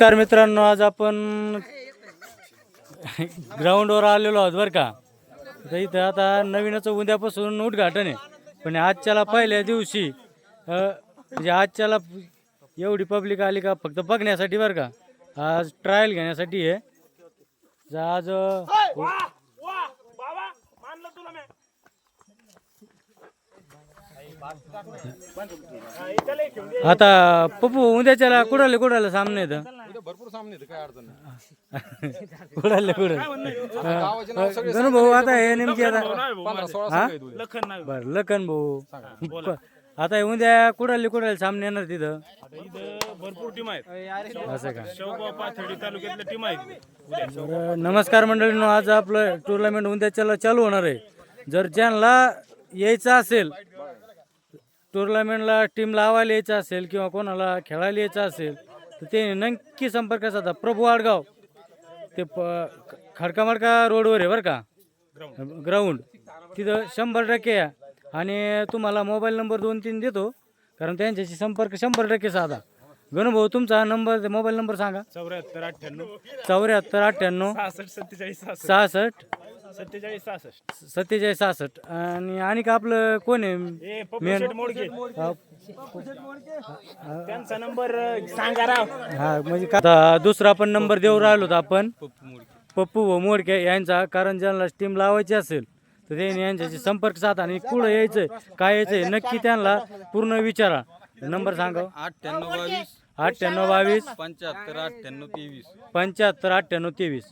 नमस्कार मित्रांनो आज आपण ग्राउंडवर आलेलो आहोत बरं का? तर इथं आता नवीनच उद्यापासून उद्घाटन आहे. पण आजच्याला पहिल्या दिवशी अ, म्हणजे आजच्याला एवढी पब्लिक आली का फक्त बघण्यासाठी बरं का? आज ट्रायल घेण्यासाठी आहे. तर आज अ, आता पप्पू उद्याच्याला कुडाले कुडाले सामने आहेत. भरपूर सामने आहेत, काय अडचण नाही. कुडाले कुडाले गणू भाऊ आता हे नेमकी आता पंधरा सोळा हा? संघ आहेत उद्या. बर लखन भाऊ. आता हे उद्या कुडाले कुडाले सामने येणार तिथं. इथं भरपूर टीम आहेत. असं का? शेवगाव पाथर्डी तालुक्यातल्या टीम आहेत. उद्या. नमस्कार मंडळींनो आज आपलं टुर्नामेंट उद्याच्याला चालू होणार आहे. जर ज्यांना यायचं असेल टुर्नामेंटला टीम लावायला यायचं असेल किंवा कोणाला खेळायला यायचं असेल तर ते नक्की संपर्क साधा. प्रभू आडगाव. ते प खडकामडका रोडवर आहे बरं का? ग्राउंड. तिथं शंभर टक्के या. आणि तुम्हाला मोबाईल नंबर दोन तीन देतो. कारण त्यांच्याशी संपर्क शंभर टक्के साधा. गणभाऊ तुमचा नंबर मोबाईल नंबर सांगा. चौऱ्याहत्तर अठ्ठ्याण्णव. चौऱ्याहत्तर अठ्ठ्याण्णव. सहासष्ट सत्तेचाळीस सहासष्ट. सहासष्ट. सत्तेचाळीस सहासष्ट. सत्तेचाळीस सहासष्ट. आणि आणि का आपलं कोण आहे? ए पप्पू मेन- शेठ मोडके. हा, त्यांचा नंबर सांगा राव. हा म्हणजे का आता दुसरा पण नंबर देऊ राहिलो होतो आपण. पप्पू व मोडके यांचा कारण ज्यांना टीम लावायची असेल तर त्यांनी यांच्याशी संपर्क साधा आणि कुठं यायचंय. काय यायचंय? नक्की त्यांना पूर्ण विचारा. नंबर सांगा अठ्ठ्याण्णव बावीस. अठ्ठ्याण्णव बावीस. पंच्याहत्तर अठ्ठ्याण्णव तेवीस. पंच्याहत्तर अठ्ठ्याण्णव तेवीस.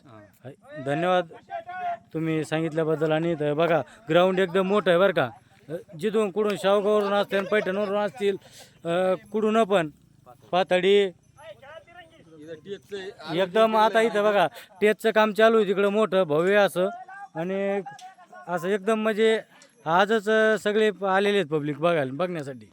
धन्यवाद. तुम्ही सांगितल्याबद्दल आणि इथं बघा ग्राउंड एकदम मोठं आहे बरं का. जिथून कुठून शावगावरून असतील पैठणवरून असतील कुठून पण. पातळी एकदम आता इथं बघा टेचचं काम चालू आहे तिकडं मोठं भव्य असं. आणि असं एकदम म्हणजे आजच सगळे आलेले आहेत पब्लिक बघायला बघण्यासाठी.